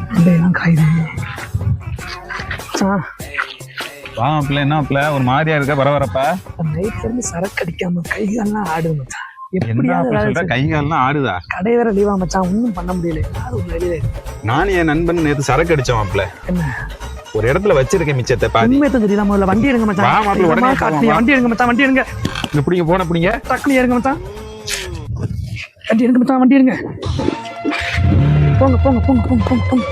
அப்படியெல்லாம் காயுது ஆ. வா மாப்பிள்ள என்ன மாப்பிள்ள? ஒரு மாதிரியா இருக்க பரபரப்ப நைட்ல இருந்து சரக்கு அடிக்காம கைகால்லாம் ஆடுது மச்சான். என்ன எப்படியாவது அப்படி வேலை சொல்ற? செய். கை கால்லாம் ஆடுதா? கடை வேற லீவா மச்சான். ஒன்றும் பண்ண முடியல. நானும் என் நண்பன் நேத்து சரக்கு மாப்பிள்ள. என்ன? ஒரு இடத்துல வச்சிருக்கேன் மிச்சத்தை பாதி. தெரியுதா முதல்ல? வண்டி எடுங்க மச்சான். வா மாப்பிள்ளை, உடனே வா. வண்டி எடுங்க மச்சான். வண்டி எடுங்க. இந்த பிடிங்க போன பிடிங்க. டக்குனு ஏறுங்க மச்சான். வண்டி எடுங்க மச்சான். வண்டி எடுங்க. போங்க போங்க போங்க போங்க போங்க போங்க.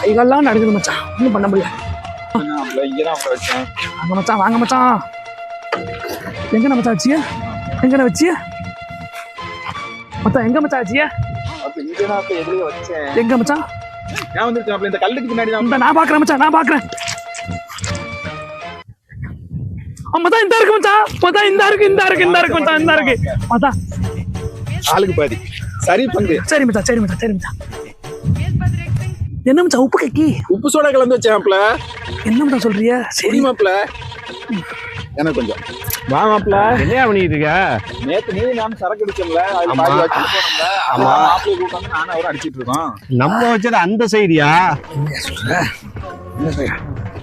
கைகால்லாம் நடுக்குது மச்சான். ஒன்றும் பண்ண முடியல. இங்கதான் வச்சேன் வாங்க மச்சான் வாங்க மச்சான். எங்கண்ணா மச்சான் வச்சிய எங்கண்ணா வச்சிய மச்சான் எங்க மச்சான் வச்சிய வச்சேன் எங்க மச்சான்? ஏன் வந்துருக்கேன் இந்த கல்லுக்கு பின்னாடி நான் பாக்குறேன் மச்சான் நான் பாக்குறேன். மச்சான் இந்த இருக்கு மச்சான். மச்சான் இந்த இருக்கு இந்த இருக்கு இந்த இருக்கு மச்சான் இந்த இருக்கு. மச்சான். ஆளுக்கு பாதி. சரி பங்கு சரி மச்சான் சரி மச்சான் சரி மச்சான் என்ன மச்சான் உப்பு கக்கி? உப்பு சோடா கலந்து மாப்பிள்ள என்ன மச்சான் சொல்றிய சரி. மாப்பிள்ள எனக்கு கொஞ்சம். வா மாப்பிள்ள என்னையா பண்ணிட்டு இருக்க? நேத்து நீ நான் சரக்கு அடிச்சோம்ல ஆமா. மாப்பிள்ளை கூப்பிட்டு நானும் அவரும் அடிச்சிட்டு இருக்கோம். நம்ம வச்சது அந்த சைடியா?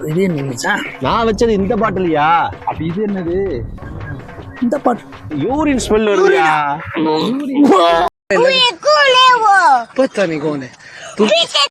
இது என்ன நான் வச்சது இந்த பாட்டிலியா? அப்ப இது என்னது? இந்த பாட்டு யூரின் ஸ்மெல் வருதுயா पता नहीं कौन है तुम